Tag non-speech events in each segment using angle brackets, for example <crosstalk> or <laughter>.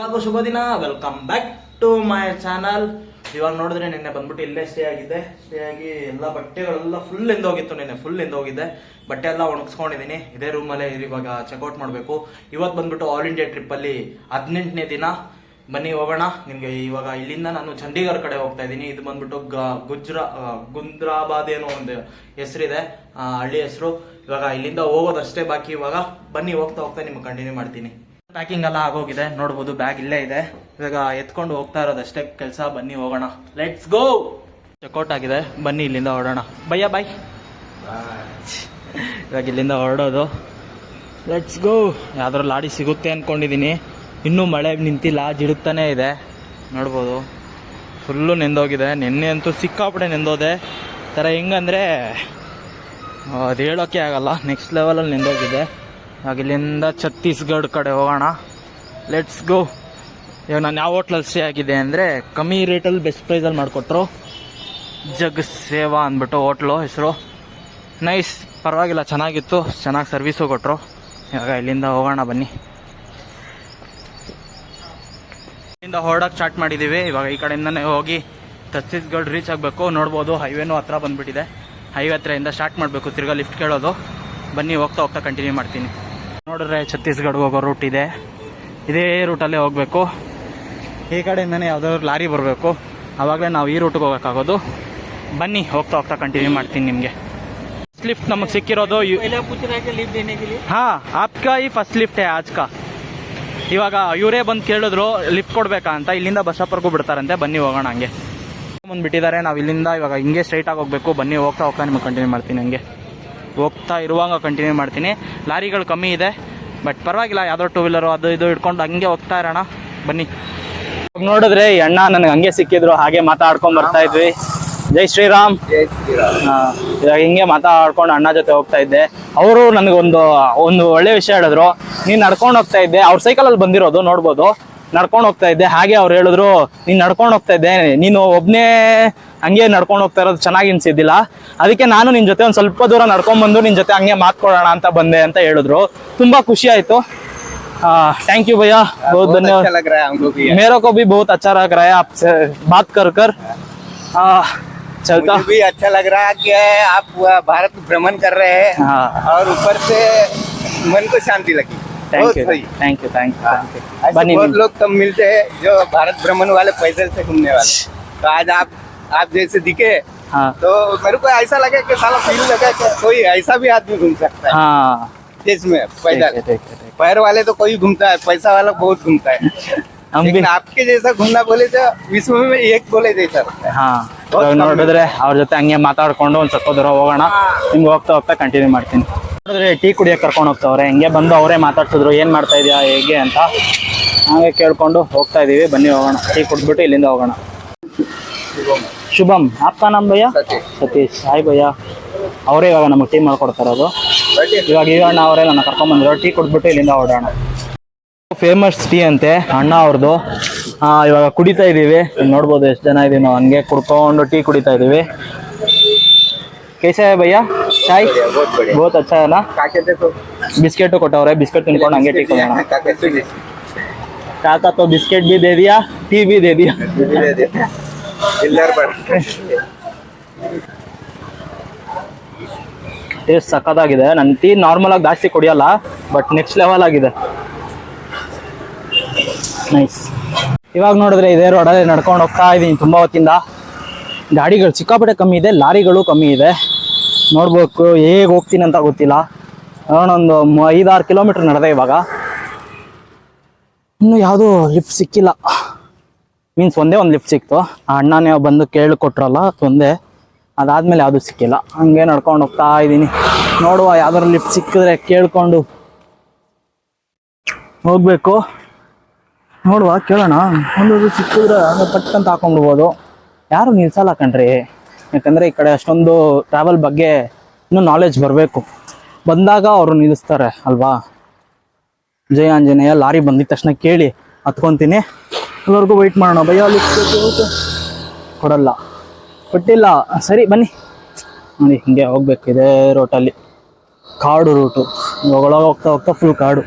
ಎಲ್ಲರಿಗೂ ಶುಭ ದಿನ. Welcome back to my channel ಇವಾಗ ನೋಡಿದ್ರೆ ನಿನ್ನೆ ಬಂದ್ಬಿಟ್ಟು ಇಲ್ಲೇ ಸ್ಟೇ ಆಗಿದೆ ಸ್ಟೇ ಆಗಿ ಎಲ್ಲ ಬಟ್ಟೆಗಳೆಲ್ಲ ಫುಲ್ ಎಂದೋಗಿತ್ತು ನಿನ್ನೆ ಫುಲ್ ಎಂದೋಗಿದ್ದೆ ಬಟ್ಟೆ ಎಲ್ಲ ಒಣಗಿಸ್ಕೊಂಡಿದ್ದೀನಿ. ಇದೇ ರೂಮಲ್ಲೇ ಇವಾಗ ಚೆಕ್ಔಟ್ ಮಾಡಬೇಕು. ಇವತ್ತು ಬಂದ್ಬಿಟ್ಟು ಆಲ್ ಇಂಡಿಯಾ ಟ್ರಿಪ್ಪಲ್ಲಿ ಹದಿನೆಂಟನೇ ದಿನ. ಬನ್ನಿ, ಹೋಗೋಣ. ನಿಮಗೆ ಇವಾಗ ಇಲ್ಲಿಂದ ನಾನು ಚಂಡೀಗಢ ಕಡೆ ಹೋಗ್ತಾ ಇದ್ದೀನಿ. ಇದು ಬಂದ್ಬಿಟ್ಟು ಗುಜ್ರಾ ಗುಂದ್ರಾಬಾದ್ ಏನೋ ಒಂದು ಹೆಸರಿದೆ. ಹಳ್ಳಿ ಹೆಸರು. ಇವಾಗ ಇಲ್ಲಿಂದ ಹೋಗೋದಷ್ಟೇ ಬಾಕಿ. ಇವಾಗ ಬನ್ನಿ, ಹೋಗ್ತಾ ಹೋಗ್ತಾ ನಿಮ್ಗೆ ಕಂಟಿನ್ಯೂ ಮಾಡ್ತೀನಿ. ಪ್ಯಾಕಿಂಗ್ ಎಲ್ಲ ಆಗೋಗಿದೆ. ನೋಡ್ಬೋದು ಬ್ಯಾಗ್ ಇಲ್ಲೇ ಇದೆ. ಇವಾಗ ಎತ್ಕೊಂಡು ಹೋಗ್ತಾ ಇರೋದಷ್ಟೇ. ಕೆಲಸ, ಬನ್ನಿ ಹೋಗೋಣ. ಲೆಟ್ಸ್ ಗೋ ಚೆಕ್ಔಟ್ ಆಗಿದೆ. ಬನ್ನಿ ಇಲ್ಲಿಂದ ಹೊರಡೋಣ. ಬಯ್ಯ ಬಾಯ್ ಇವಾಗ ಇಲ್ಲಿಂದ ಹೊರಡೋದು. ಲೆಟ್ಸ್ ಗೋ ಯಾವ್ದಾರು ಲಾಡಿ ಸಿಗುತ್ತೆ ಅಂದ್ಕೊಂಡಿದ್ದೀನಿ ಇನ್ನೂ ಮಳೆ ನಿಂತಿಲ್ಲ ಜಿಡುತ್ತಾನೇ ಇದೆ. ನೋಡ್ಬೋದು. ಫುಲ್ಲು ನೆಂದೋಗಿದೆ. ನಿನ್ನೆ ಅಂತೂ ಸಿಕ್ಕಾಪಡೆ ನೆಂದೋದೆ. ಥರ ಹೆಂಗಂದರೆ, ಅದು ಹೇಳೋಕ್ಕೆ ಆಗಲ್ಲ. ನೆಕ್ಸ್ಟ್ ಲೆವೆಲಲ್ಲಿ ನೆಂದೋಗಿದೆ. ಇಲ್ಲಿಂದ ಛತ್ತೀಸ್ಗಢ ಕಡೆ ಹೋಗೋಣ. ಲೆಟ್ಸ್ ಗೋ ಇವಾಗ ನಾನು ಯಾವ ಹೋಟ್ಲಲ್ಲಿ ಸ್ಟೇ ಆಗಿದೆ ಅಂದರೆ ಕಮ್ಮಿ ರೇಟಲ್ಲಿ ಬೆಸ್ಟ್ ಪ್ರೈಸಲ್ಲಿ ಮಾಡಿಕೊಟ್ರು. ಜಗ್ ಸೇವಾ ಅಂದ್ಬಿಟ್ಟು ಹೋಟ್ಲು ಹೆಸರು. ನೈಸ್ ಪರವಾಗಿಲ್ಲ, ಚೆನ್ನಾಗಿತ್ತು. ಚೆನ್ನಾಗಿ ಸರ್ವಿಸು ಕೊಟ್ಟರು ಇವಾಗ ಇಲ್ಲಿಂದ ಹೋಗೋಣ ಬನ್ನಿ. ಇಲ್ಲಿಂದ ಹೊರಡಕ್ಕೆ ಸ್ಟಾರ್ಟ್ ಮಾಡಿದ್ದೀವಿ ಇವಾಗ ಈ ಕಡೆಯಿಂದನೇ ಹೋಗಿ ಛತ್ತೀಸ್ಗಢ ರೀಚ್ ಆಗಬೇಕು. ನೋಡ್ಬೋದು ಹೈವೇನೂ ಹತ್ರ ಬಂದ್ಬಿಟ್ಟಿದೆ. ಹೈವೇ ಇಂದ ಸ್ಟಾರ್ಟ್ ಮಾಡಬೇಕು, ತಿರ್ಗಾ ಲಿಫ್ಟ್ ಕೇಳೋದು. ಬನ್ನಿ, ಹೋಗ್ತಾ ಹೋಗ್ತಾ ಕಂಟಿನ್ಯೂ ಮಾಡ್ತೀನಿ. ನೋಡಿದ್ರೆ ಛತ್ತೀಸ್ಗಢ ಹೋಗೋ ರೂಟ್ ಇದೆ. ಇದೇ ರೂಟಲ್ಲೇ ಹೋಗಬೇಕು. ಈ ಕಡೆಯಿಂದನೇ ಯಾವುದಾದ್ರು ಲಾರಿ ಬರಬೇಕು. ಆವಾಗಲೇ ನಾವು ಈ ರೂಟ್ಗೆ ಹೋಗೋಕ್ಕಾಗೋದು. ಬನ್ನಿ ಹೋಗ್ತಾ ಹೋಗ್ತಾ ಕಂಟಿನ್ಯೂ ಮಾಡ್ತೀನಿ ನಿಮಗೆ. ಫಸ್ಟ್ ಲಿಫ್ಟ್ ನಮಗೆ ಸಿಕ್ಕಿರೋದು ಹಾಂ ಆಪ್ಕಾ ಈ ಫಸ್ಟ್ ಲಿಫ್ಟೇ ಆಜ್ಕಾ. ಇವಾಗ ಇವರೇ ಬಂದು ಕೇಳಿದ್ರು ಲಿಫ್ಟ್ ಕೊಡಬೇಕಾ ಅಂತ. ಇಲ್ಲಿಂದ ಬಸ್ ಸ್ಟಾಪ್ವರೆಗೂ ಬಿಡ್ತಾರಂತೆ ಬನ್ನಿ ಹೋಗೋಣ ಹಂಗೆ. ಮುಂದೆ ಬಿಟ್ಟಿದ್ದಾರೆ ನಾವು ಇಲ್ಲಿಂದ ಇವಾಗ ಹಿಂಗೆ ಸ್ಟ್ರೈಟಾಗಿ ಹೋಗಬೇಕು. ಬನ್ನಿ ಹೋಗ್ತಾ ಹೋಗ್ತಾ ನಿಮಗೆ ಕಂಟಿನ್ಯೂ ಮಾಡ್ತೀನಿ ಹಂಗೆ. ಹೋಗ್ತಾ ಇರುವಾಗ ಕಂಟಿನ್ಯೂ ಮಾಡ್ತೀನಿ. ಲಾರಿಗಳು ಕಮ್ಮಿ ಇದೆ ಬಟ್ ಪರವಾಗಿಲ್ಲ ಯಾವುದೋ ಟೂ ವೀಲರು ಅದು ಇದು ಇಟ್ಕೊಂಡು ಹಂಗೆ ಹೋಗ್ತಾ ಇರೋಣ. ಬನ್ನಿ. ನೋಡಿದ್ರೆ ಅಣ್ಣ ನನಗೆ ಹಂಗೆ ಸಿಕ್ಕಿದ್ರು ಹಾಗೆ ಮಾತಾಡ್ಕೊಂಡ್ ಬರ್ತಾ ಇದ್ವಿ. ಜೈ ಶ್ರೀರಾಮ್. ಇವಾಗ ಹಿಂಗೆ ಮಾತಾಡ್ಕೊಂಡು ಅಣ್ಣ ಜೊತೆ ಹೋಗ್ತಾ ಇದ್ದೆ. ಅವರು ನನಗೊಂದು ಒಂದು ಒಳ್ಳೆ ವಿಷಯ ಹೇಳಿದ್ರು. ನೀನು ನಡ್ಕೊಂಡು ಹೋಗ್ತಾ ಇದ್ದೆ. ಅವ್ರ ಸೈಕಲ್ ಅಲ್ಲಿ ಬಂದಿರೋದು ನೋಡ್ಬೋದು. ನಡ್ಕೊಂಡು ಹೋಗ್ತಾ ಇದ್ದೆ ಹಾಗೆ ಅವ್ರು ಹೇಳಿದ್ರು ನೀನ್ ನಡ್ಕೊಂಡು ಹೋಗ್ತಾ ಇದ್ದೆ ನೀನು ಒಬ್ನೇ ಹಂಗೆ ನಡ್ಕೊಂಡು ಹೋಗ್ತಾ ಇರೋದು ಚೆನ್ನಾಗಿ ಅನ್ಸಿದ್ದಿಲ್ಲ ಅದಕ್ಕೆ ನಾನು ನಿನ್ ಜೊತೆ ಒಂದ್ ಸ್ವಲ್ಪ ದೂರ ನಡ್ಕೊಂಡ್ ಬಂದು ನಿನ್ ಜೊತೆ ಹಂಗೆ ಮಾತ್ಕೊಡೋಣ ಅಂತ ಬಂದೆ ಅಂತ ಹೇಳಿದ್ರು ತುಂಬಾ ಖುಷಿ ಆಯ್ತು ಥ್ಯಾಂಕ್ ಯू भैया बहुत बहुत धन्यवाद अच्छा लग रहा है हमको भी मेरे को भी बहुत अच्छा लग रहा है आपसे बात कर कर आ, चलता मुझे भी अच्छा लग रहा है कि आप वह भारत भ्रमण कर रहे हैं हाँ और ऊपर से मन को शांति लगी thank you thank you thank you thank you बनी बहुत लोग कम मिलते हैं जो भारत भ्रमण वाले पैदल से घूमने वाले। तो आज आप आप जैसे दिखे हाँ। तो मेरे को ऐसा लगा कि साला फील लगा कि कोई ऐसा भी आदमी घूम सकता है। हाँ। देश में ठीक है, पैदल। पैर वाले तो कोई घूमता है पैसा वाला बहुत घूमता है। <laughs> हम भी लेकिन आपके जैसा घूमना बोले तो विश्व में एक बोले जैसा लगता है ಹಾ ಇವಾಗ ನೋಡಿದ್ರೆ ಅವ್ರ ಜೊತೆ ಹಂಗೆ ಮಾತಾಡ್ಕೊಂಡು ಒಂದ್ ಸ್ವಲ್ಪ ದೂರ ಹೋಗೋಣ ನಿಮ್ಗೆ ಹೋಗ್ತಾ ಹೋಗ್ತಾ ಕಂಟಿನ್ಯೂ ಮಾಡ್ತೀನಿ ನೋಡಿದ್ರೆ ಟೀ ಕುಡಿಯಕ್ಕೆ ಕರ್ಕೊಂಡು ಹೋಗ್ತಾವ್ರೆ ಹಿಂಗೆ ಬಂದು ಅವರೇ ಮಾತಾಡ್ಸಿದ್ರು ಏನ್ ಮಾಡ್ತಾ ಇದೀಯಾ ಹೇಗೆ ಅಂತ ಹಾಗೆ ಕೇಳ್ಕೊಂಡು ಹೋಗ್ತಾ ಇದೀವಿ ಬನ್ನಿ ಹೋಗೋಣ ಟೀ ಕುಡ್ಬಿಟ್ಟು ಇಲ್ಲಿಂದ ಹೋಗೋಣ ಶುಭಮ್ ಆಪ್ಕಾ ನಾಮ್ ಭಯ್ಯ ಸತೀಶ್. ಸತೀಶ್ ಹಾಯ್ ಭಯ್ಯ ಅವರೇ ಇವಾಗ ನಮಗೆ ಟೀ ಮಾಡ್ಕೊಡ್ತಾ ಇರೋದು बैठिए। ಇವಾಗ ಈ ಅಣ್ಣ ಅವರೇ ನನ್ನ ಕರ್ಕೊಂಡ್ ಬಂದ್ರು ಟೀ ಕುಡ್ಬಿಟ್ಟು ಇಲ್ಲಿಂದ ಹೊರಡೋಣ ಫೇಮಸ್ ಟೀ ಅಂತೆ, ಅಣ್ಣ ಅವ್ರದ್ದು ಇವಾಗ ಕುಡಿತಾ ಇದ್ದೀವಿ. ನೋಡ್ಬೋದು ಎಷ್ಟು ಜನ ಇದೀವಿ ನಾವು ಹಂಗೆ ಕುಡ್ಕೊಂಡು ಟೀ ಕುಡಿತಾ ಇದ್ದೀವಿ. ಕೇಸಾಯ ಭಯ್ಯ, ಚಾಯ್? ಬಹುತ್ ಅಚ್ಚ ಅಣ್ಣ? ಬಿಸ್ಕೆಟ್ ಕೊಟ್ಟವ್ರೆ, ಬಿಸ್ಕೆಟ್ ತಿನ್ಕೊಂಡು ಹಂಗೆ ಟೀ ಕೊಡೋಣ ಕಾಕಾ ತೋ ಬಿಸ್ಕೆಟ್ ಬಿ ದೇವಿಯಾ ಟೀ ಬಿ ದೇ ದಿಯಾ ಟೇಸ್ಟ್ ನನ್ನ ಟೀ ನಾರ್ಮಲ್ ಆಗಿ ಜಾಸ್ತಿ ಕುಡಿಯಲ್ಲ ಬಟ್ ನೆಕ್ಸ್ಟ್ ಲೆವೆಲ್ ಆಗಿದೆ. ನೈಸ್ ಇವಾಗ ನೋಡಿದ್ರೆ ಇದೇ ರೋಡಲ್ಲಿ ನಡ್ಕೊಂಡು ಹೋಗ್ತಾ ಇದ್ದೀನಿ ತುಂಬ ಹೊತ್ತಿಂದ. ಗಾಡಿಗಳು ಸಿಕ್ಕಾಪಟ್ಟೆ ಕಮ್ಮಿ ಇದೆ, ಲಾರಿಗಳು ಕಮ್ಮಿ ಇದೆ. ನೋಡ್ಬೇಕು ಹೇಗೆ ಹೋಗ್ತೀನಿ ಅಂತ ಗೊತ್ತಿಲ್ಲ. ಒಂದು ಐದಾರು ಕಿಲೋಮೀಟ್ರ್ ನಡೆದೆ ಇವಾಗ. ಇನ್ನು ಯಾವುದೂ ಲಿಫ್ಟ್ ಸಿಕ್ಕಿಲ್ಲ. ಮೀನ್ಸ್ ಒಂದೇ ಒಂದು ಲಿಫ್ಟ್ ಸಿಕ್ತು. ಆ ಅಣ್ಣನೇ ಬಂದು ಕೇಳಿ ಕೊಟ್ರಲ್ಲ ಒಂದೇ ಅದಾದ್ಮೇಲೆ ಯಾವುದು ಸಿಕ್ಕಿಲ್ಲ. ಹಂಗೆ ನಡ್ಕೊಂಡು ಹೋಗ್ತಾ ಇದ್ದೀನಿ ನೋಡುವ ಯಾವ್ದಾದ್ರು ಲಿಫ್ಟ್ ಸಿಕ್ಕಿದ್ರೆ ಕೇಳ್ಕೊಂಡು ಹೋಗ್ಬೇಕು. ನೋಡುವ, ಕೇಳೋಣ. ಒಂದು ಸಿಕ್ಕಿದ್ರೆ ಪಟ್ ಅಂತ ಹಾಕೊಂಡ್ಬಿಡ್ಬೋದು. ಯಾರು ನಿಲ್ಸಲ್ಲ ಕಣ್ರಿ ಯಾಕಂದ್ರೆ ಈ ಕಡೆ ಅಷ್ಟೊಂದು ಟ್ರಾವೆಲ್ ಬಗ್ಗೆ ಇನ್ನೂ ನಾಲೆಜ್ ಬರಬೇಕು. ಬಂದಾಗ ಅವರು ನಿಲ್ಲಿಸ್ತಾರೆ, ಅಲ್ವಾ? ಜಯ ಆಂಜನೇಯ, ಲಾರಿ ಬಂದಿದ ತಕ್ಷಣ ಕೇಳಿ, ಹತ್ಕೊಂತೀನಿ. ಎಲ್ಲರಿಗೂ ವೆಯ್ಟ್ ಮಾಡೋಣ. ಭಯ, ಅಲ್ಲಿ ಕೊಡಲ್ಲ. ಕೊಟ್ಟಿಲ್ಲ. ಸರಿ, ಬನ್ನಿ. ನೋಡಿ, ಹಿಂಗೆ ಹೋಗ್ಬೇಕು ಇದೇ ರೋಟಲ್ಲಿ ಕಾಡು ರೂಟು ಒಳಗೆ ಹೋಗ್ತಾ ಹೋಗ್ತಾ ಫುಲ್ ಕಾಡು.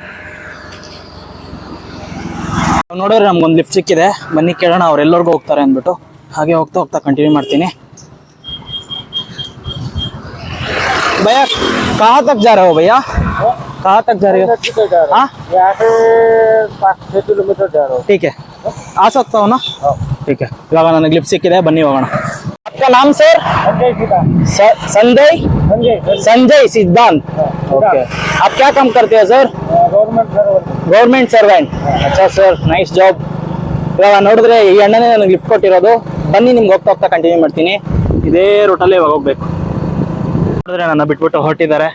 ನೋಡಿದ್ರೆ ನಮ್ಗೊಂದು ಲಿಫ್ಟ್ ಸಿಕ್ಕಿದೆ ಬನ್ನಿ ಕೇಳೋಣ ಅವ್ರು ಎಲ್ಲರಿಗೂ ಹೋಗ್ತಾರೆ ಅಂದ್ಬಿಟ್ಟು ಹಾಗೆ ಹೋಗ್ತಾ ಹೋಗ್ತಾ ಕಂಟಿನ್ಯೂ ಮಾಡ್ತೀನಿ भैया कहाँ तक जा रहे हो भैया कहाँ तक जा रहे हो हाँ यहाँ से पाँच छः किलोमीटर जा रहा हूँ ठीक है आ सकता हो ना ठीक है ಇವಾಗ ನನಗೆ ಲಿಫ್ಟ್ ಸಿಕ್ಕಿದೆ ಬನ್ನಿ ಹೋಗೋಣ आपका नाम सर संजय सीता स- संजय संजय संजय सिद्धांत ओके आप क्या काम करते हैं sir government server government servant ಅಚ್ಚಾ ಸರ್ ನೈಸ್ ಜಾಬ್ ಇವಾಗ ನೋಡಿದ್ರೆ ಈ ಅಣ್ಣನೇ ನನಗೆ ಲಿಫ್ಟ್ ಕೊಟ್ಟಿರೋದು. ಬನ್ನಿ ನಿಮ್ಗೆ ಹೋಗ್ತಾ ಹೋಗ್ತಾ ಕಂಟಿನ್ಯೂ ಮಾಡ್ತೀನಿ. ಇದೇ ರೂಟಲ್ಲೇ ಇವಾಗ ಹೋಗ್ಬೇಕು. ನೋಡಿದ್ರೆ ನನ್ನ ಬಿಟ್ಬಿಟ್ಟು ಹೊರಟಿದ್ದಾರೆ.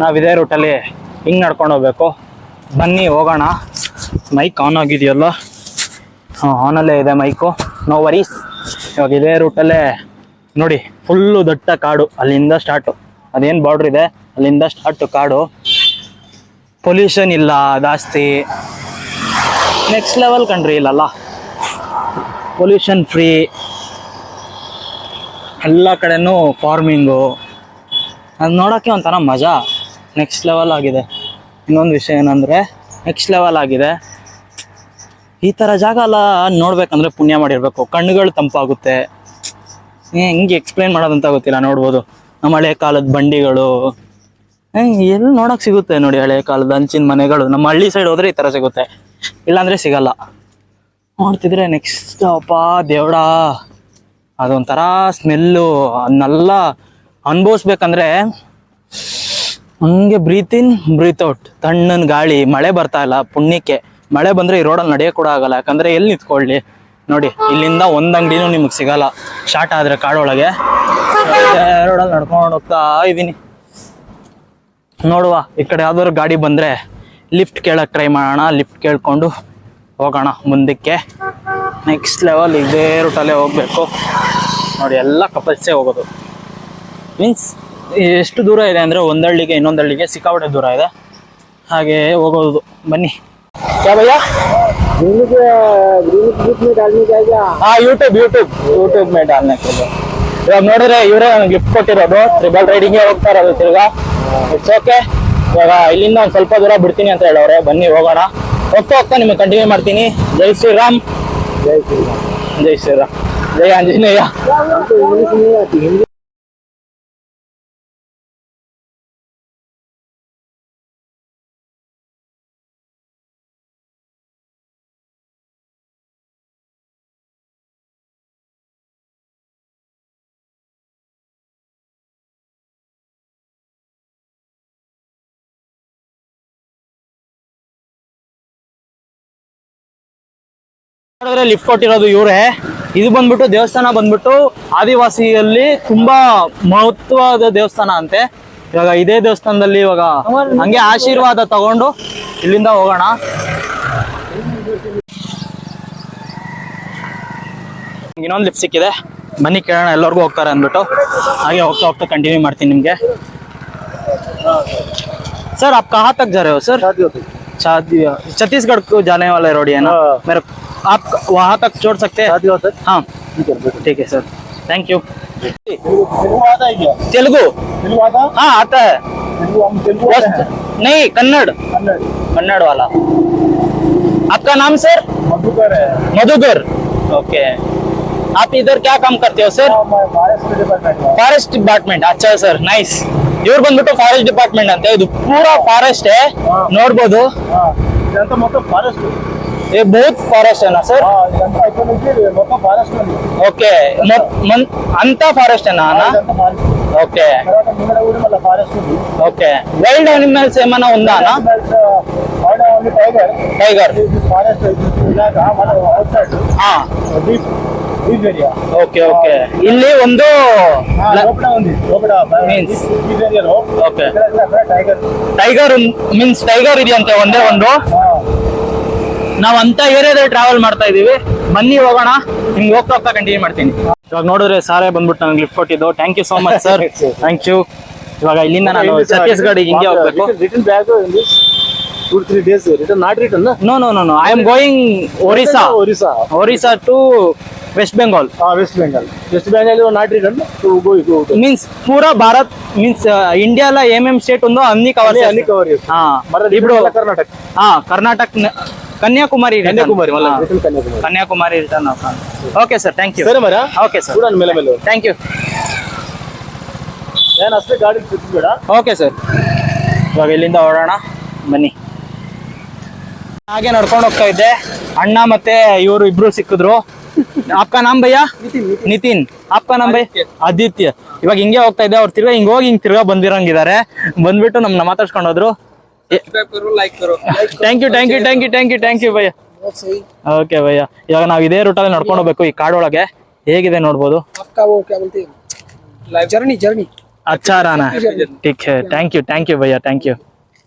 ನಾವು ಇದೇ ರೂಟಲ್ಲಿ ಹಿಂಗೆ ನಡ್ಕೊಂಡು ಹೋಗ್ಬೇಕು. ಬನ್ನಿ ಹೋಗೋಣ. ಮೈಕ್ ಆನ್ ಆಗಿದೆಯಲ್ಲ? ಹಾಂ ಆನಲ್ಲೇ ಇದೆ ಮೈಕು ನೋ ವರೀಸ್ ಇವಾಗ ಇದೇ ರೂಟಲ್ಲೇ ನೋಡಿ ಫುಲ್ಲು ದಟ್ಟ ಕಾಡು. ಅಲ್ಲಿಂದ ಸ್ಟಾರ್ಟು ಅದೇನು ಬಾರ್ಡ್ರ್ ಇದೆ? ಅಲ್ಲಿಂದ ಸ್ಟಾರ್ಟು ಕಾಡು. ಪೊಲ್ಯೂಷನ್ ಇಲ್ಲ, ಜಾಸ್ತಿ. ನೆಕ್ಸ್ಟ್ ಲೆವೆಲ್ ಕಂಟ್ರಿ ಇಲ್ಲಲ್ಲ? ಪೊಲ್ಯೂಷನ್ ಫ್ರೀ ಎಲ್ಲ ಕಡೆನೂ ಫಾರ್ಮಿಂಗು ಅದು ನೋಡೋಕ್ಕೆ ಒಂಥರ ಮಜಾ. ನೆಕ್ಸ್ಟ್ ಲೆವೆಲ್ ಆಗಿದೆ. ಇನ್ನೊಂದು ವಿಷಯ ಏನಂದರೆ ನೆಕ್ಸ್ಟ್ ಲೆವೆಲ್ ಆಗಿದೆ. ಈ ಥರ ಜಾಗ ಎಲ್ಲ ನೋಡ್ಬೇಕಂದ್ರೆ ಪುಣ್ಯ ಮಾಡಿರಬೇಕು. ಕಣ್ಣುಗಳು ತಂಪಾಗುತ್ತೆ. ಹೆಂಗೆ ಎಕ್ಸ್ಪ್ಲೈನ್ ಮಾಡೋದಂತ ಗೊತ್ತಿಲ್ಲ, ನೋಡ್ಬೋದು. ನಮ್ಮ ಹಳೆ ಕಾಲದ ಬಂಡಿಗಳು ಎಲ್ಲಿ ನೋಡಕ್ ಸಿಗುತ್ತೆ ನೋಡಿ ಹಳೆ ಕಾಲದ ಹಂಚಿನ ಮನೆಗಳು. ನಮ್ಮ ಹಳ್ಳಿ ಸೈಡ್ ಹೋದ್ರೆ ಈ ತರ ಸಿಗುತ್ತೆ. ಇಲ್ಲಾಂದ್ರೆ ಸಿಗಲ್ಲ. ನೋಡ್ತಿದ್ರೆ ನೆಕ್ಸ್ಟ್ ಅಪ್ಪ, ದೇವಡ. ಅದೊಂಥರ ಸ್ಮೆಲ್ಲು ಅದನ್ನೆಲ್ಲ ಅನ್ಭವಿಸ್ಬೇಕಂದ್ರೆ ಹಂಗೆ ಬ್ರೀತ್ ಇನ್ ಬ್ರೀತ್ ಔಟ್ ತಣ್ಣನ ಗಾಳಿ, ಮಳೆ ಬರ್ತಾ ಇಲ್ಲ ಪುಣ್ಯಕ್ಕೆ. ಮಳೆ ಬಂದ್ರೆ ಈ ರೋಡಲ್ಲಿ ನಡೆಯೋ ಕೂಡ ಆಗಲ್ಲ. ಯಾಕಂದ್ರೆ ಎಲ್ಲಿ ನಿಂತ್ಕೊಳ್ಳಿ. ನೋಡಿ, ಇಲ್ಲಿಂದ ಒಂದ್ ಅಂಗಡಿನೂ ನಿಮಗೆ ಸಿಗಲ್ಲ. ಸ್ಟಾರ್ಟ್ ಆದ್ರೆ ಕಾಡೊಳಗೆ. ರೋಡಲ್ಲಿ ನಡ್ಕೊಂಡು ಹೋಗ್ತಾ ಇದ್ದೀನಿ ನೋಡುವ ಈ ಕಡೆ ಯಾವ್ದಾದ್ರು ಗಾಡಿ ಬಂದ್ರೆ ಲಿಫ್ಟ್ ಕೇಳೋಕೆ ಟ್ರೈ ಮಾಡೋಣ. ಲಿಫ್ಟ್ ಕೇಳ್ಕೊಂಡು ಹೋಗೋಣ ಮುಂದಕ್ಕೆ. ನೆಕ್ಸ್ಟ್ ಲೆವೆಲ್ ಇದೇ ರೂಟಲ್ಲೇ ಹೋಗ್ಬೇಕು. ನೋಡಿ ಎಲ್ಲ ಕಪಲ್ಸೇ ಹೋಗೋದು. ಮೀನ್ಸ್ ಎಷ್ಟು ದೂರ ಇದೆ ಅಂದರೆ ಒಂದಳ್ಳಿಗೆ ಇನ್ನೊಂದು ಹಳ್ಳಿಗೆ ಸಿಕ್ಕಾಪಟ್ಟೆ ದೂರ ಇದೆ. ಹಾಗೆ ಹೋಗೋದು. ಬನ್ನಿ. ಯೂಟ್ಯೂಬ್ ಯೂಟ್ಯೂಬ್ ಯೂಟ್ಯೂಬ್ ಮೇ ಡಾಲ್ನೆ ಇವಾಗ ನೋಡಿದ್ರೆ ಇವರೇ ನನಗೆ ಗಿಫ್ಟ್ ಕೊಟ್ಟಿರೋದು. ತ್ರಿಬಲ್ ರೈಡಿಂಗೇ ಹೋಗ್ತಾ ಇರೋದು ತಿರ್ಗಾ. ಇಟ್ಸ್ ಓಕೆ ಇವಾಗ ಇಲ್ಲಿಂದ ಒಂದು ಸ್ವಲ್ಪ ದೂರ ಬಿಡ್ತೀನಿ ಅಂತ ಹೇಳೋರೆ ಬನ್ನಿ ಹೋಗೋಣ. ಹೋಗ್ತಾ ಹೋಗ್ತಾ ನಿಮಗೆ ಕಂಟಿನ್ಯೂ ಮಾಡ್ತೀನಿ. ಜೈ ಶ್ರೀರಾಮ್. ಜೈ ಶ್ರೀರಾಮ್. ಜೈ ಶ್ರೀರಾಮ್. ಜೈ ಆಂಜನೇಯ. ನೋಡಿದ್ರೆ ಲಿಫ್ಟ್ ಕೊಟ್ಟಿರೋದು ಇವರೇ ಇದು ಬಂದ್ಬಿಟ್ಟು ದೇವಸ್ಥಾನ ಬಂದ್ಬಿಟ್ಟು ಆದಿವಾಸಿಯಲ್ಲಿ ತುಂಬಾ ಮಹತ್ವದ ದೇವಸ್ಥಾನ ಅಂತೆ ಇವಾಗ ಇದೇ ದೇವಸ್ಥಾನದಲ್ಲಿ ಇವಾಗ ಹಂಗೆ ಆಶೀರ್ವಾದ ತಗೊಂಡು ಇಲ್ಲಿಂದ ಹೋಗೋಣ ಇನ್ನೊಂದು ಲಿಫ್ಟ್ ಸಿಕ್ಕಿದೆ ಬನ್ನಿ ಕೇಳೋಣ ಎಲ್ಲರಿಗೂ ಹೋಗ್ತಾರೆ ಅಂದ್ಬಿಟ್ಟು ಹಾಗೆ ಹೋಗ್ತಾ ಹೋಗ್ತಾ ಕಂಟಿನ್ಯೂ ಮಾಡ್ತೀನಿ ನಿಮಗೆ सर आप कहाँ तक जा रहे हो सर शादी होती शादी छत्तीसगढ़ को जाने वाले रोड है ना हाँ। मेरे आप वहाँ तक छोड़ सकते हैं। हाँ ठीक है सर। थैंक यू तेलुगु हाँ आता है? नहीं कन्नड़। कन्नड़। वाला। आपका नाम सर? मधुकर है। मधुकर। ओके। आप इधर क्या काम करते हो सर? फॉरेस्ट ಡಿಪಾರ್ಟ್ಮೆಂಟ್ ಅಚ್ಚಾ सर। नाइस इवर ಬಂದ್ಬಿಟ್ಟು फॉरेस्ट डिपार्टमेंट अंत पूरा ಪೂರಾ है। नोडबू ಫಾರೆಸ್ಟ್ ये बहुत ಫಾರೆಸ್ಟ್ है ना सर ఇదంతా ఇక్కడ నుంచి మొత్తం ఫారెస్ట్ ఉంది ఓకే అంత ఫారెస్ట్ ఏనా అన్న ఇదంతా ఫారెస్ట్ ఓకే తర్వాత ముందర కూడా మళ్ళీ ఫారెస్ట్ ఉంది ఓకే వైల్డ్ అనిమల్స్ ఏమైనా ఉందా అన్న ఆడ ఓన్లీ టైగర్ టైగర్ ఫారెస్ట్ ఇలాగా మన outside deep deep area okay okay ಇಲ್ಲಿ ಒಂದು లోపల ఉంది లోపల Means? డీప్ ఏరియాలో Okay. ఇక్కడ అక్కడ టైగర్ ಟೈಗರ್ ಮೀನ್ಸ್ ಟೈಗರ್ ಇದೆಯಂತೆ ಒಂದೇ ಒಂದು ನಾವ್ ಅಂತ ಏರಿಯಾದಲ್ಲಿ ಟ್ರಾವೆಲ್ ಮಾಡ್ತಾ ಇದೀವಿ. ಮನ್ನಿ ಹೋಗೋಣ. ಹಿಂಗ್ ಹೋಗ್ತಾ ಹೋಗ್ತಾ ಕಂಟಿನ್ಯೂ ಮಾಡ್ತೀನಿ. ಇವಾಗ ನೋಡಿದ್ರೆ ಸಾರೇ ಬಂದ್ಬಿಟ್ಟು ನನಗೆ ಲಿಫ್ಟ್ ಕೊಟ್ಟಿದ್ದು. Thank you so much sir thank you ಇವಾಗ ಇಲ್ಲಿಂದ ನಾನು ಛತ್ತೀಸ್ಗಢ ಹಿಂಗೆ ಹೋಗ್ಬೇಕು. Return days not return no no no no I am going Orissa Orissa Orissa to West Bengal West Bengal West Bengal not return means ಪೂರಾ Bharat means India ಎಲ್ಲ ಎಂ state ಒಂದು ಅನ್ನಿ ಕವರ್ ಅನ್ನಿ ಕವರ್ ಹಾ. ಕರ್ನಾಟಕ ಹಾ Karnataka ఆ, కర్ణాటక న- ಕನ್ಯಾಕುಮಾರಿ return. ಕನ್ಯಾಕುಮಾರಿ ಮಲ್ಲ ಹಾ. Return Kanyakumari Kanyakumari return okay sir thank you ಸರಿ ಮರ ಓಕೆ ಸರ್ చూడండి మెల్ల మెల్ల ಥ್ಯಾಂಕ್ ಯು నేను అసలు గాడి చూపించబడా ಓಕೆ ಸರ್ ಇವಾಗ ಇಲ್ಲಿಂದ ಹೊರಡೋಣ ಬನ್ನಿ ಹಾಗೆ ನಡ್ಕೊಂಡು ಹೋಗ್ತಾ ಇದ್ದೆ ಅಣ್ಣ ಮತ್ತೆ ಇವರು ಇಬ್ರು ಸಿಕ್ಕಿದ್ರು ಆಪ್ಕಾ ನಾಮ್ ಭಯ್ಯ ನಿತಿನ್ ಆಪ್ಕಾ ನಾಮ್ ಭಯ್ ಆದಿತ್ಯ ಇವಾಗ ಹಿಂಗೆ ಹೋಗ್ತಾ ಇದ್ದೆ ಅವ್ರು ತಿರ್ಗಾ ಹಿಂಗ್ ಹೋಗಿ ಹಿಂಗ್ ತಿರ್ಗಾ ಬಂದಿರಂಗಿದ್ದಾರೆ ಬಂದ್ಬಿಟ್ಟು ನಮ್ನ ಮಾತಾಡ್ಸ್ಕೊಂಡು ಹೋದ್ರು thank you thank you thank you thank you thank you bhaiya. Okay ಭಯ್ಯ. ಇವಾಗ ನಾವು ಇದೇ ರೂಟಲ್ಲಿ ನಡ್ಕೊಂಡು ಹೋಗ್ಬೇಕು ಈ ಕಾಡೊಳಗೆ. ಹೇಗಿದೆ ನೋಡ್ಬೋದು. ಜರ್ನಿ ಜರ್ನಿ ಅಚ್ಚಾರಾನ ಟಿಕ್ thank you thank you bhaiya. Thank you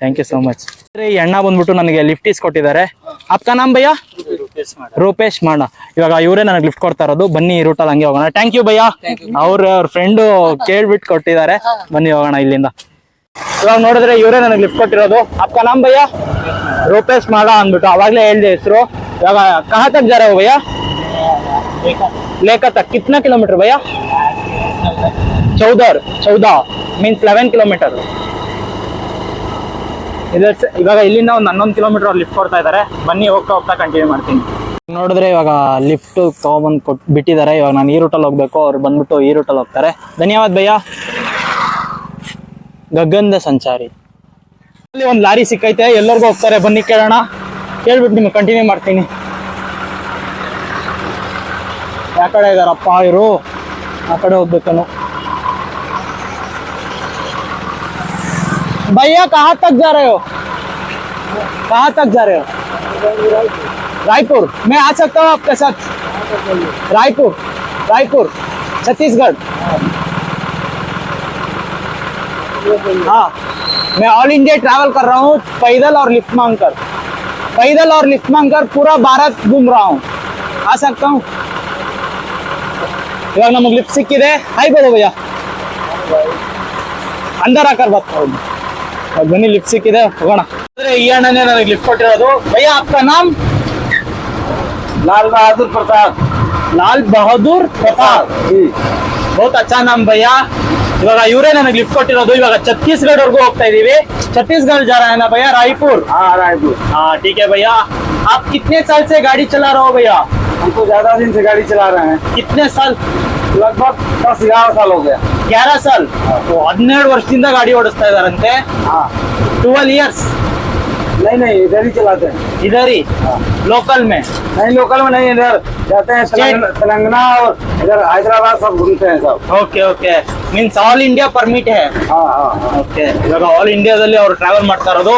thank you so much ಈ ಅಣ್ಣ ಬಂದ್ಬಿಟ್ಟು ನನಗೆ ಲಿಫ್ಟ್ ಈಸ್ ಕೊಟ್ಟಿದ್ದಾರೆ. ಅಪ್ಪ ನಾಮ್ ಭಯ್ಯ? ರೂಪೇಶ್ ಮಾಡ. ಇವಾಗ ಇವರೇ ನನಗೆ ಲಿಫ್ಟ್ ಕೊಡ್ತಾ ಇರೋದು. ಬನ್ನಿ ಈ ರೂಟಲ್ಲಿ ಹಂಗೆ ಹೋಗೋಣ. ಥ್ಯಾಂಕ್ ಯು ಭಯ್ಯ. ಅವ್ರ ಅವ್ರ ಫ್ರೆಂಡು ಕೇಳ್ಬಿಟ್ಟು ಕೊಟ್ಟಿದ್ದಾರೆ. ಬನ್ನಿ ಹೋಗೋಣ ಇಲ್ಲಿಂದ. ಇವಾಗ ನೋಡಿದ್ರೆ ಇವರೇ ನನಗೆ ಲಿಫ್ಟ್ ಕೊಟ್ಟಿರೋದು. ಅಪ್ಪ ನಮ್ಮ ಭಯ್ಯ, ರೂಪೇಶ್ ಮಾಡ ಅಂದ್ಬಿಟ್ಟು ಅವಾಗಲೇ ಹೇಳಿದೆ ಹೆಸರು. ಇವಾಗ ಕಹ ತಕ್ ಜಾ ರहे हो ಭಯ್ಯ. ಲೇಖಾ ತಕ್ ಕಿತ್ನಾ ಕಿಲೋಮೀಟರ್ ಭಯ್ಯ? ಚೌದರ್, ಚೌದಾ ಮೀನ್ಸ್ ಲೆವೆನ್ ಕಿಲೋಮೀಟರ್ ಇವಾಗ ಇಲ್ಲಿಂದ ಒಂದು ಹನ್ನೊಂದು ಕಿಲೋಮೀಟರ್ ಲಿಫ್ಟ್ ಕೊಡ್ತಾ ಇದ್ದಾರೆ ಬನ್ನಿ, ಹೋಗ್ತಾ ಹೋಗ್ತಾ ಕಂಟಿನ್ಯೂ ಮಾಡ್ತೀನಿ. ನೋಡಿದ್ರೆ ಇವಾಗ ಲಿಫ್ಟ್ ತಗೊಂಬಂದು ಕೊಟ್ಟು ಬಿಟ್ಟಿದ್ದಾರೆ. ಇವಾಗ ನಾನು ಈ ರೂಟಲ್ಲಿ ಹೋಗ್ಬೇಕು. ಅವ್ರು ಬಂದ್ಬಿಟ್ಟು ಈ ರೂಟಲ್ಲಿ ಹೋಗ್ತಾರೆ. ಧನ್ಯವಾದ ಭಯ್ಯ. ಗಗನ್ದ ಸಂಚಾರಿ ಅಲ್ಲಿ ಒಂದು ಲಾರಿ ಸಿಕ್ಕೈತೆ ಎಲ್ಲರಿಗೂ ಹೋಗ್ತಾರೆ ಬನ್ನಿ ಕೇಳೋಣ ಕೇಳ್ಬಿಟ್ಟು ನಿಮ್ಗೆ ಕಂಟಿನ್ಯೂ ಮಾಡ್ತೀನಿ ಯಾವ ಕಡೆ ಇದಾರಪ್ಪ ಇವರು ಆ ಕಡೆ ಹೋಗ್ಬೇಕನು भैया कहाँ तक जा रहे हो कहाँ तक जा रहे हो रायपुर मैं आ सकता हूँ आपके साथ रायपुर रायपुर छत्तीसगढ़ हाँ मैं ऑल इंडिया ट्रैवल कर रहा हूँ पैदल और लिफ्ट मांग कर पैदल और लिफ्ट मांग कर पूरा भारत घूम रहा हूँ आ सकता हूँ ಇವಾಗ ನಮಗೆ ಲಿಫ್ಟ್ ಸಿಕ್ಕಿದೆ ಹಾಯ್ ಬೇಡ ಭಯ್ಯ ಅಂದರ್ ಹಾಕರ್ ಬರ್ತಾ ಬನ್ನಿ ಲಿಫ್ಟ್ ಸಿಕ್ಕಿದೆ ಹೋಗೋಣ ಅಂದ್ರೆ ಈ ಅಣ್ಣನೇ ನನಗೆ ಲಿಫ್ಟ್ ಕೊಟ್ಟಿರೋದು ಭಯ್ಯ ಆಪ್ಕಾ ನಾಮ್ ಲಾಲ್ ಬಹದ್ದೂರ್ ಪ್ರತಾಪ್ ಲಾಲ್ ಬಹದ್ದೂರ್ ಪ್ರತಾಪ್ ಬಹುತ್ ಅಚ್ಚಾ ನಾಮ್ ಭಯ್ಯ ಇವಾಗ ಇವರೇ ನನಗೆ ಲಿಫ್ಟ್ ಕೊಟ್ಟಿರೋದು ಇವಾಗ ಛತ್ತೀಸ್ಗಢ್ ವರ್ಗೂ ಹೋಗ್ತಾ ಇದೀವಿ ಛತ್ತೀಸ್ಗಢ ಜಾ ರಹನಾ ಭಯ್ಯ ರಾಯ್ಪುರ್ हाँ रायपुर हाँ ठीक है भैया आप कितने साल से गाड़ी चला रहे हो भैया हम तो ज़्यादा दिन से गाड़ी चला रहे हैं कितने साल लगभग दस ग्यारह साल हो गया ಗ್ಯಾರ ಸಾಲ್ ಹದಿನೇಳು ವರ್ಷದಿಂದ ಗಾಡಿ ಓಡಿಸ್ತಾ ಇದಾರಂತೆ हाँ ಟ್ವೆಲ್ ಇಯರ್ಸ್ नहीं नहीं इधर ही चलाते हैं इधर ही लोकल में नहीं लोकल में नहीं इधर जाते हैं तेलंगाना और इधर हैदराबाद सब घूमते हैं सब okay okay means all India permit ಹೇ हाँ हाँ हाँ ಓಕೆ ಇವಾಗ ಆಲ್ ಇಂಡಿಯಾದಲ್ಲಿ ಅವ್ರು ಟ್ರಾವೆಲ್ ಮಾಡ್ತಾ ಇರೋದು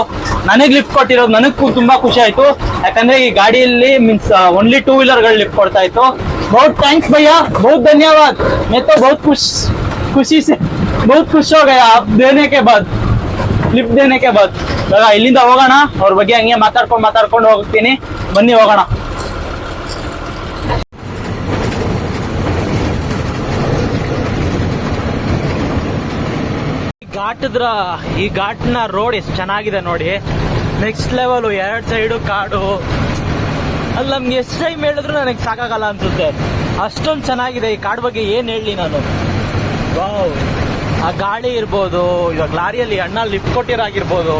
ನನಗೆ ಲಿಫ್ಟ್ ಕೊಟ್ಟಿರೋದು ನನಗೂ ತುಂಬಾ ಖುಷಿ ಆಯ್ತು ಯಾಕಂದ್ರೆ ಈ ಗಾಡಿಯಲ್ಲಿ ಮೀನ್ಸ್ ಓನ್ಲಿ ಟೂ ವೀಲರ್ಗಳು ಲಿಫ್ಟ್ ಕೊಡ್ತಾ ಇತ್ತು ಬಹುತ್ ಥ್ಯಾಂಕ್ಸ್ ಭಯ್ಯ ಬಹುತ್ ಧನ್ಯವಾದ ಮೇ ತೋ ಬಹುತ್ ಖುಷ್ ಖುಷಿ ಸೆ ಬಹುತ್ ಖುಷಿ ಹೋಗ ದೇನೆ ಕೆ ಬಾದ್ ಲಿಫ್ಟ್ ದೇನಕ್ಕೆ ಬಾದ್ ಇವಾಗ ಇಲ್ಲಿಂದ ಹೋಗೋಣ. ಅವ್ರ ಬಗ್ಗೆ ಹಂಗೆ ಮಾತಾಡ್ಕೊಂಡು ಮಾತಾಡ್ಕೊಂಡು ಹೋಗ್ತೀನಿ. ಬನ್ನಿ ಹೋಗೋಣ. ಘಾಟದ್ರ, ಈ ಘಾಟ್ನ ರೋಡ್ ಎಷ್ಟು ಚೆನ್ನಾಗಿದೆ ನೋಡಿ. ನೆಕ್ಸ್ಟ್ ಲೆವೆಲ್ ಎರಡ್ ಸೈಡು ಕಾಡು. ಅಲ್ಲಿ, ನಮ್ಗೆ ಎಷ್ಟು ಟೈಮ್ ಹೇಳಿದ್ರು ನನಗೆ ಸಾಕಾಗಲ್ಲ ಅನ್ಸುತ್ತೆ. ಅಷ್ಟೊಂದು ಚೆನ್ನಾಗಿದೆ ಈ ಕಾಡು ಬಗ್ಗೆ ಏನು ಹೇಳಿ ನಾನು? ವಾವ್ ಆ ಗಾಳಿ ಇರ್ಬೋದು, ಇವಾಗ ಲಾರಿಯಲ್ಲಿ ಅಣ್ಣ ಲಿಫ್ಟ್ ಕೊಟ್ಟಿರಾಗಿರ್ಬೋದು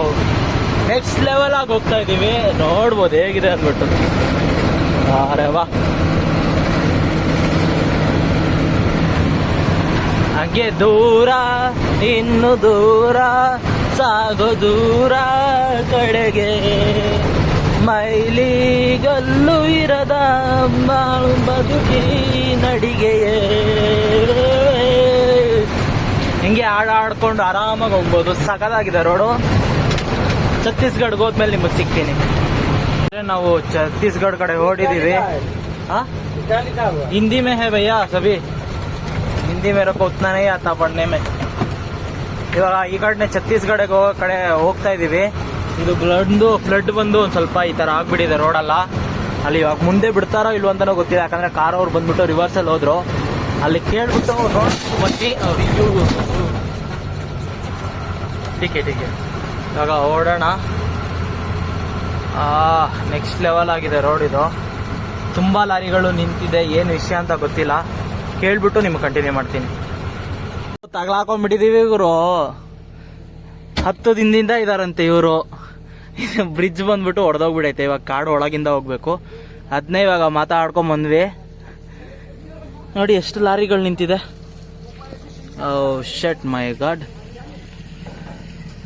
ನೆಕ್ಸ್ಟ್ ಲೆವೆಲ್ ಆಗಿ ಹೋಗ್ತಾ ಇದ್ದೀವಿ ನೋಡ್ಬೋದು ಹೇಗಿದೆ ಅಂದ್ಬಿಟ್ಟು. ಅರೆ ವಾ. ಹಾಗೆ ದೂರ, ಇನ್ನು ದೂರ, ಸಾಗೋ ದೂರ ಕಡೆಗೆ. ಮೈಲಿಗಲ್ಲು ಇರದ ಬಾಳು ಬದುಕಿ ನಡಿಗೆಯೇ. ಹಿಂಗೆ ಆಡಾಡ್ಕೊಂಡು ಆರಾಮಾಗಿ ಹೋಗ್ಬೋದು. ಸಕದಾಗಿದೆ ರೋಡು. ಛತ್ತೀಸ್ಗಢ್ ಹೋದ್ಮೇಲೆ ನಿಮಗೆ ಸಿಗ್ತೀನಿ. ನಾವು ಛತ್ತೀಸ್ಗಢ್ ಕಡೆ ಓಡಿದೀವಿ. ಹಿಂದಿ ಮೇ ಹೇ ಭಯ್ಯ ಸಭಿ? ಹಿಂದಿ ಮೇರೆ ಉತ್ನಾನೇ ಆತ ಪಣ್ಣೆ ಮೇ. ಇವಾಗ ಈ ಕಡೆ ಛತ್ತೀಸ್ಗಢಕ್ಕೆ ಹೋಗೋ ಕಡೆ ಹೋಗ್ತಾ ಇದೀವಿ. ಇದು ಬ್ಲಡ್ದು, ಫ್ಲಡ್ ಬಂದು ಒಂದು ಸ್ವಲ್ಪ ಈ ತರ ಥರ ರೋಡ್ ಅಲ್ಲ ಅಲ್ಲಿ ಇವಾಗ ಮುಂದೆ ಬಿಡ್ತಾರೋ ಇಲ್ವಂತಾನೋ ಗೊತ್ತಿಲ್ಲ. ಯಾಕಂದ್ರೆ ಕಾರ್ ಅವ್ರು ಬಂದ್ಬಿಟ್ಟು ರಿವರ್ಸಲ್ಲಿ ಹೋದ್ರು. ಅಲ್ಲಿ ಕೇಳ್ಬಿಟ್ಟು ರೋಡ್ ಬನ್ನಿ, ಅವ್ರು ಟೀಕೆ ಟೀಕೆ ಇವಾಗ ಓಡೋಣ. ನೆಕ್ಸ್ಟ್ ಲೆವೆಲ್ ಆಗಿದೆ ರೋಡ್ ಇದು. ತುಂಬ ಲಾರಿಗಳು ನಿಂತಿದೆ, ಏನು ವಿಷಯ ಅಂತ ಗೊತ್ತಿಲ್ಲ. ಕೇಳ್ಬಿಟ್ಟು ನಿಮ್ಗೆ ಕಂಟಿನ್ಯೂ ಮಾಡ್ತೀನಿ. ತಗ್ಲಾಕೊಂಡ್ಬಿಟ್ಟಿದೀವಿ ಇವರು. ಹತ್ತು ದಿನದಿಂದ ಇದಾರಂತೆ ಇವರು. ಬ್ರಿಡ್ಜ್ ಬಂದ್ಬಿಟ್ಟು ಹೊಡೆದೋಗ್ಬಿಡೈತೆ, ಇವಾಗ ಕಾಡು ಒಳಗಿಂದ ಹೋಗ್ಬೇಕು. ಅದನ್ನೇ ಇವಾಗ ಮಾತಾಡ್ಕೊಂಡ್ ಬಂದ್ವಿ. ನೋಡಿ ಎಷ್ಟು ಲಾರಿಗಳು ನಿಂತಿದೆ. ಶಟ್ ಮೈ ಗಾಡ್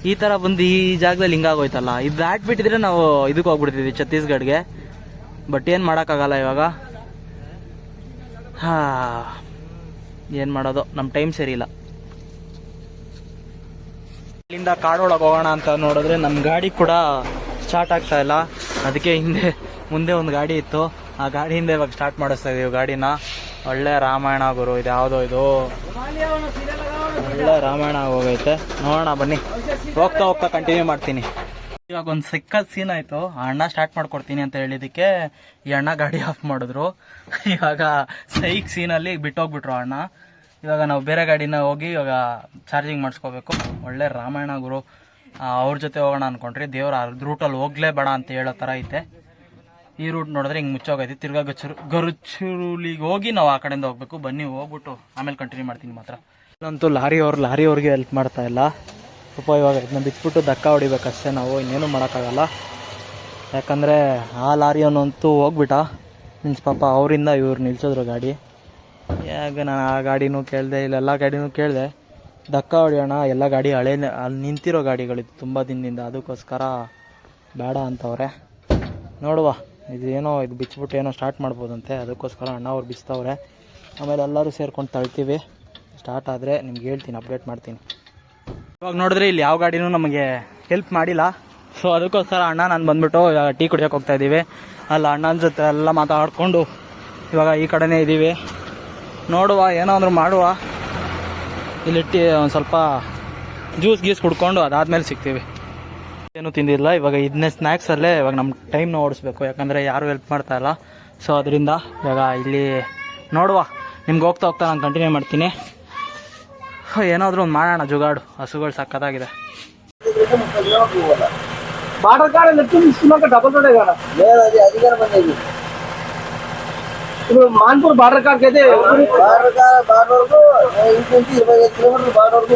ಈ ತರ ಬಂದು ಈ ಜಾಗದಲ್ಲಿ ಹಿಂಗಾಗೋಯ್ತಲ್ಲ ಇದು ದಾಟ್ಬಿಟ್ಟಿದ್ರೆ ನಾವು ಇದಕ್ಕೆ ಹೋಗ್ಬಿಡ್ತಿದ್ವಿ ಛತ್ತೀಸ್ಗಢ್ಗೆ ಬಟ್ ಏನು ಮಾಡೋಕ್ಕಾಗಲ್ಲ ಇವಾಗ. ಹಾ, ಏನು ಮಾಡೋದು? ನಮ್ಮ ಟೈಮ್ ಸರಿಯಿಲ್ಲ ಇಲ್ಲ. ಇಲ್ಲಿಂದ ಕಾಡೊಳಗೆ ಹೋಗೋಣ ಅಂತ ನೋಡಿದ್ರೆ ನಮ್ಮ ಗಾಡಿ ಕೂಡ ಸ್ಟಾರ್ಟ್ ಆಗ್ತಾ ಇಲ್ಲ. ಅದಕ್ಕೆ ಹಿಂದೆ, ಮುಂದೆ ಒಂದು ಗಾಡಿ ಇತ್ತು. ಆ ಗಾಡಿಯಿಂದ ಇವಾಗ ಸ್ಟಾರ್ಟ್ ಮಾಡಿಸ್ತಾ ಇದೀವಿ ಗಾಡಿನ. ಒಳ್ಳೆ ರಾಮಾಯಣ ಗುರು, ಇದು ಯಾವುದೋ ಇದು? ಒಳ್ಳೆ ರಾಮಾಯಣ ಹೋಗೈತೆ. ನೋಡೋಣ, ಬನ್ನಿ. ಹೋಗ್ತಾ ಹೋಗ್ತಾ ಕಂಟಿನ್ಯೂ ಮಾಡ್ತೀನಿ. ಇವಾಗ ಒಂದು ಸಿಕ್ಕದ ಸೀನ್ ಆಯ್ತು. ಅಣ್ಣ ಸ್ಟಾರ್ಟ್ ಮಾಡ್ಕೊಡ್ತೀನಿ ಅಂತ ಹೇಳಿದಕ್ಕೆ ಈ ಅಣ್ಣ ಗಾಡಿ ಆಫ್ ಮಾಡಿದ್ರು. ಇವಾಗ ಸೈಕ್ ಸೀನಲ್ಲಿ ಬಿಟ್ಟೋಗ್ಬಿಟ್ರು ಅಣ್ಣ. ಇವಾಗ ನಾವು ಬೇರೆ ಗಾಡಿನ ಹೋಗಿ ಇವಾಗ ಚಾರ್ಜಿಂಗ್ ಮಾಡಿಸ್ಕೋಬೇಕು. ಒಳ್ಳೆ ರಾಮಾಯಣ ಗುರು. ಅವ್ರ ಜೊತೆ ಹೋಗೋಣ ಅನ್ಕೊಂಡ್ರಿ. ದೇವ್ರ ಅರ್ಧ ರೂಟಲ್ಲಿ ಹೋಗ್ಲೇಬೇಡ ಅಂತ ಹೇಳೋ ಥರ ಐತೆ. ಈ ರೂಟ್ ನೋಡಿದ್ರೆ ಹಿಂಗೆ ಮುಚ್ಚೋಗೈತಿ. ತಿರ್ಗಾ ಗಚ್ಚರು ಗರುಚುರುಲಿಗೆ ಹೋಗಿ ನಾವು ಆ ಕಡೆಯಿಂದ ಹೋಗ್ಬೇಕು. ಬನ್ನಿ, ಹೋಗ್ಬಿಟ್ಟು ಆಮೇಲೆ ಕಂಟಿನ್ಯೂ ಮಾಡ್ತೀನಿ ಮಾತ್ರ. ಇಲ್ಲಂತೂ ಲಾರಿ ಅವ್ರು ಲಾರಿ ಅವ್ರಿಗೆ ಹೆಲ್ಪ್ ಮಾಡ್ತಾ ಇಲ್ಲ. ಪಾಪ ಇವಾಗ ಇದನ್ನ ಬಿಚ್ಚಿಬಿಟ್ಟು ಧಕ್ಕ ಹೊಡಿಬೇಕಷ್ಟೇ ನಾವು. ಇನ್ನೇನು ಮಾಡೋಕ್ಕಾಗಲ್ಲ. ಯಾಕಂದರೆ ಆ ಲಾರಿಯವನಂತೂ ಹೋಗ್ಬಿಟ್ಟ. ಮೀನ್ಸ್ ಪಾಪ ಅವರಿಂದ ಇವ್ರು ನಿಲ್ಸಿದ್ರು ಗಾಡಿ. ಯಾಕೆ ನಾನು ಆ ಗಾಡಿನೂ ಕೇಳಿದೆ ಇಲ್ಲೆಲ್ಲ ಗಾಡಿನೂ ಕೇಳಿದೆ. ಧಕ್ಕ ಹೊಡಿಯೋಣ, ಎಲ್ಲ ಗಾಡಿ ಹಳೆ ಅಲ್ಲಿ ನಿಂತಿರೋ ಗಾಡಿಗಳಿತ್ತು ತುಂಬ ದಿನದಿಂದ. ಅದಕ್ಕೋಸ್ಕರ ಬೇಡ ಅಂತವ್ರೆ. ನೋಡುವ. ಇದು ಏನೋ ಇದು ಬಿಚ್ಚಿಬಿಟ್ಟು ಏನೋ ಸ್ಟಾರ್ಟ್ ಮಾಡ್ಬೋದಂತೆ. ಅದಕ್ಕೋಸ್ಕರ ಅಣ್ಣ ಅವ್ರು ಬಿಚ್ತವ್ರೆ. ಆಮೇಲೆ ಎಲ್ಲರೂ ಸೇರ್ಕೊಂಡು ತಳ್ತೀವಿ. ಸ್ಟಾರ್ಟ್ ಆದರೆ ನಿಮ್ಗೆ ಹೇಳ್ತೀನಿ ಅಪ್ಡೇಟ್ ಮಾಡ್ತೀನಿ. ಇವಾಗ ನೋಡಿದ್ರೆ ಇಲ್ಲಿ ಯಾವ ಗಾಡಿನೂ ನಮಗೆ ಹೆಲ್ಪ್ ಮಾಡಿಲ್ಲ. ಸೊ ಅದಕ್ಕೋಸ್ಕರ ಅಣ್ಣ, ನಾನು ಬಂದ್ಬಿಟ್ಟು ಇವಾಗ ಟೀ ಕುಡಿಯೋಕೆ ಹೋಗ್ತಾ ಇದ್ದೀವಿ ಅಲ್ಲ, ಅಣ್ಣನ ಜೊತೆ ಎಲ್ಲ ಮಾತಾಡಿಕೊಂಡು ಇವಾಗ ಈ ಕಡೆನೇ ಇದ್ದೀವಿ ನೋಡುವ ಏನೋ ಅಂದ್ರೆ ಮಾಡುವ. ಇಲ್ಲಿ ಟೀ, ಒಂದು ಸ್ವಲ್ಪ ಜ್ಯೂಸ್ ಗೀಸ್ ಕುಡ್ಕೊಂಡು ಅದಾದಮೇಲೆ ಸಿಗ್ತೀವಿ. ಏನು ತಿಂದಿಲ್ಲ. ಇವಾಗ ಇದನ್ನೇ ಸ್ನ್ಯಾಕ್ಸಲ್ಲೇ ಇವಾಗ ನಮ್ಮ ಟೈಮ್ನ ಓಡಿಸ್ಬೇಕು. ಯಾಕಂದ್ರೆ ಯಾರು ಹೆಲ್ಪ್ ಮಾಡ್ತಾ ಇಲ್ಲ. ಸೊ ಅದರಿಂದ ಇವಾಗ ಇಲ್ಲಿ ನೋಡುವ. ನಿಮ್ಗೆ ಹೋಗ್ತಾ ಹೋಗ್ತಾ ನಾನು ಕಂಟಿನ್ಯೂ ಮಾಡ್ತೀನಿ. ಏನಾದರೂ ಒಂದು ಮಾಡೋಣ ಜುಗಾಡು. ಹಸುಗಳು ಸಕ್ಕತ್ತಾಗಿದೆ. ಡಬಲ್ మాన్పూర్ బార్డర్ కాడికి అయితే బార్డర్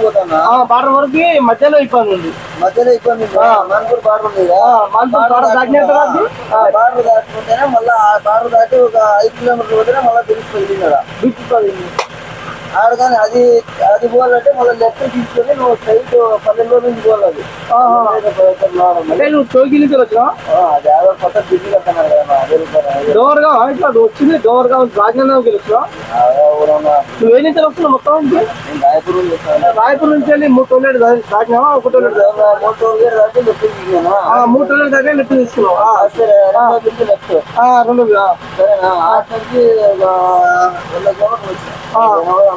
బార్డర్ వరకు మధ్యలో ఇబ్బంది ఉంది. మధ్యలో ఇబ్బంది బార్డర్ ఉంది మాన్పూర్ బార్డర్ దాటిన తర్వాత బార్డర్ దాటుకుంటేనే మళ్ళీ ఆ బార్డర్ దాటి ఒక ఐదు కిలోమీటర్లు పోతేనే మళ్ళీ కదా. పడింది ఆడ కానీ అది అది పోవాలంటే మళ్ళీ లెఫ్ట్ తీసుకొని నువ్వు స్ట్రైట్ పల్లెల్లో నుంచి పోవాలి నువ్వు నుంచి అది యాభై కొత్త బ్రిడ్జ్ కట్టినారు కదా అదే రూపాయలు డోర్గా ఇట్లా వచ్చింది డోర్గా రాజనందకి వచ్చినావు నువ్వు ఏ నుంచి వస్తున్నావు మొత్తం నుంచి? రాయపూర్ రాయపూర్ నుంచి వెళ్ళి మూడు టోలెట్ దాటినావా ఒక టోలెట్ మోటోర్ దాటి లెఫ్ట్ మూడు టోలెట్ దాకా లెఫ్ట్ తీసుకున్నావు లెఫ్ట్ రెండు సరేనా నుంచి కిలోమీటర్లు వచ్చాను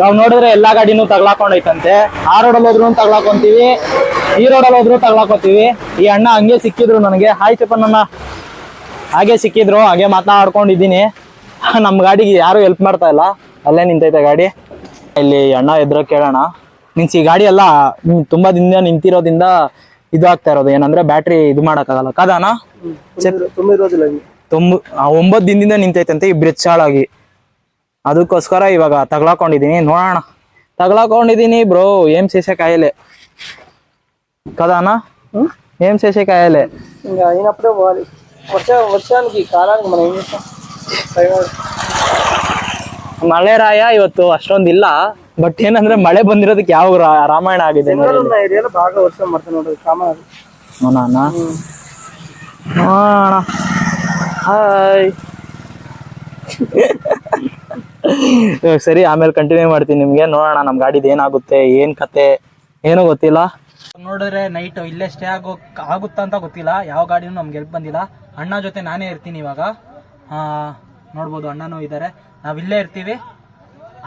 ನಾವು ನೋಡಿದ್ರೆ ಎಲ್ಲಾ ಗಾಡಿನೂ ತಗ್ಲಾಕೊಂಡೈತಂತೆ. ಆ ರೋಡಲ್ಲಿ ಹೋದ್ರು ತಗ್ಲಾಕೊಂತೀವಿ ಈ ರೋಡಲ್ಲಿ ಹೋದ್ರು ತಗ್ಲಾಕೋತೀವಿ. ಈ ಅಣ್ಣ ಹಂಗೆ ಸಿಕ್ಕಿದ್ರು ನನಗೆ. ಹಾಯ್ ನನ್ನ ಹಾಗೆ ಸಿಕ್ಕಿದ್ರು ಹಾಗೆ ಮಾತನಾಡ್ಕೊಂಡಿದ್ದೀನಿ <laughs> ನಮ್ಮ ಗಾಡಿಗೆ ಯಾರು ಹೆಲ್ಪ್ ಮಾಡ್ತಾ ಇಲ್ಲ. ಅಲ್ಲೇ ನಿಂತೈತೆ ಗಾಡಿ. ಇಲ್ಲಿ ಅಣ್ಣ ಎದ್ರ ಕೇಳೋಣ. ನಿನ್ಸಿ ಗಾಡಿ ಎಲ್ಲ ತುಂಬಾ ದಿನ ನಿಂತಿರೋದ್ರಿಂದ ಇದು ಆಗ್ತಾ ಇರೋದು. ಏನಂದ್ರೆ ಬ್ಯಾಟ್ರಿ ಇದು ಮಾಡಕ್ಕಾಗಲ್ಲ. ಕದಾನ ತುಂಬ ಒಂಬತ್ತು ದಿನದಿಂದ ನಿಂತೈತಂತೆ ಈ ಬ್ರಿಜ್ ಹಾಳಾಗಿ. ಅದಕ್ಕೋಸ್ಕರ ಇವಾಗ ತಗ್ಲಾಕೊಂಡಿದೀನಿ ನೋಡೋಣ ತಗ್ಲಾಕೊಂಡಿದೀನಿ ಬ್ರೋ ಏನ್ చేసే కాయలే కదానా ఏం చేసే కాయలే ఇంకా అయినప్పుడే పోవాలి వర్ష వర్షానికి కాలానికి మనం ఏం చేస్తాం పైగా- ಮಳೆ ರಾಯ ಇವತ್ತು ಅಷ್ಟೊಂದಿಲ್ಲ ಬಟ್ ಏನಂದ್ರೆ ಮಳೆ ಬಂದಿರೋದಕ್ಕೆ ಯಾವ ರಾ- ರಾಮಾಯಣ ಆಗಿದೆ ನೋಡಿ జనరల్ ఉన్న ఏరియాలో బాగా వర్షం పడుతూనే ఉంటుంది కామన్ అది ನೋಡೋಣ ನೋಡೋಣ ಹಾಯ್ ಇವಾಗ <laughs> ಸರಿ, ಆಮೇಲೆ ಕಂಟಿನ್ಯೂ ಮಾಡ್ತೀನಿ ನಿಮ್ಗೆ. ನೋಡೋಣ ನಮ್ಮ ಗಾಡಿದು ಏನಾಗುತ್ತೆ, ಏನ್ ಕತೆ, ಏನೂ ಗೊತ್ತಿಲ್ಲ. ನೋಡಿದ್ರೆ ನೈಟ್ ಇಲ್ಲೇ ಸ್ಟೇ ಆಗೋ, ಆಗುತ್ತಾ ಅಂತ ಗೊತ್ತಿಲ್ಲ. ಯಾವ ಗಾಡಿನೂ ನಮ್ಗೆ ಎಲ್ಪ್ ಬಂದಿಲ್ಲ. ಅಣ್ಣ ಜೊತೆ ನಾನೇ ಇರ್ತೀನಿ ಇವಾಗ. ನೋಡ್ಬೋದು, ಅಣ್ಣನೂ ಇದ್ದಾರೆ ನಾವು ಇಲ್ಲೇ ಇರ್ತೀವಿ.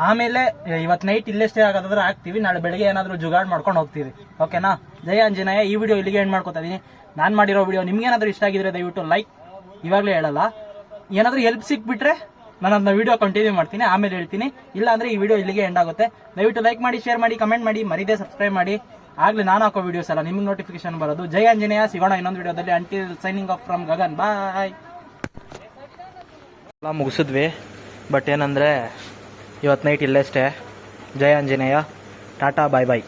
ಆಮೇಲೆ ಇವತ್ತು ನೈಟ್ ಇಲ್ಲೇ ಸ್ಟೇ ಆಗೋದಾದ್ರೆ ಆಗ್ತೀವಿ. ನಾಳೆ ಬೆಳಗ್ಗೆ ಏನಾದರೂ ಜುಗಾಡ್ ಮಾಡ್ಕೊಂಡು ಹೋಗ್ತೀವಿ. ಓಕೆನಾ ಜಯ ಅಂಜನಾಯ ಈ ವಿಡಿಯೋ ಇಲ್ಲಿಗೆ ಎಂಡ್ ಮಾಡ್ಕೊತಾ ಇದೀನಿ. ನಾನು ಮಾಡಿರೋ ವಿಡಿಯೋ ನಿಮ್ಗೆ ಏನಾದರೂ ಇಷ್ಟ ಆಗಿದ್ರೆ ದಯವಿಟ್ಟು ಲೈಕ್ ಇವಾಗಲೇ ಹೇಳಲ್ಲ. ಏನಾದರೂ ಎಲ್ಪ್ ಸಿಕ್ಬಿಟ್ರೆ ನಾನು ಅದನ್ನ ವಿಡಿಯೋ ಕಂಟಿನ್ಯೂ ಮಾಡ್ತೀನಿ, ಆಮೇಲೆ ಹೇಳ್ತೀನಿ. ಇಲ್ಲ ಅಂದ್ರೆ ಈ ವಿಡಿಯೋ ಇಲ್ಲಿಗೆ ಎಂಡ್ ಆಗುತ್ತೆ. ದಯವಿಟ್ಟು ಲೈಕ್ ಮಾಡಿ ಶೇರ್ ಮಾಡಿ ಕಮೆಂಟ್ ಮಾಡಿ, ಮರಿದೇ ಸಬ್ಸ್ಕ್ರೈಬ್ ಮಾಡಿ. ಆಗ್ಲೇ ನಾನು ಹಾಕೋ ವಿಡಿಯೋಸ್ ಎಲ್ಲ ನಿಮ್ಗೆ ನೋಟಿಫಿಕೇಶನ್ ಬರೋದು. ಜೈ ಆಂಜನೇಯ, ಸಿಗೋಣ ಇನ್ನೊಂದು ವಿಡಿಯೋದಲ್ಲಿ ಅಂಟಿ signing off from Gagan bye ಎಲ್ಲ ಮುಗಿಸಿದ್ವಿ. ಬಟ್ ಏನಂದ್ರೆ ಇವತ್ತು ನೈಟ್ ಇಲ್ಲೇ ಅಷ್ಟೇ. ಜೈ ಆಂಜನೇಯ, ಟಾಟಾ ಬಾಯ್ ಬಾಯ್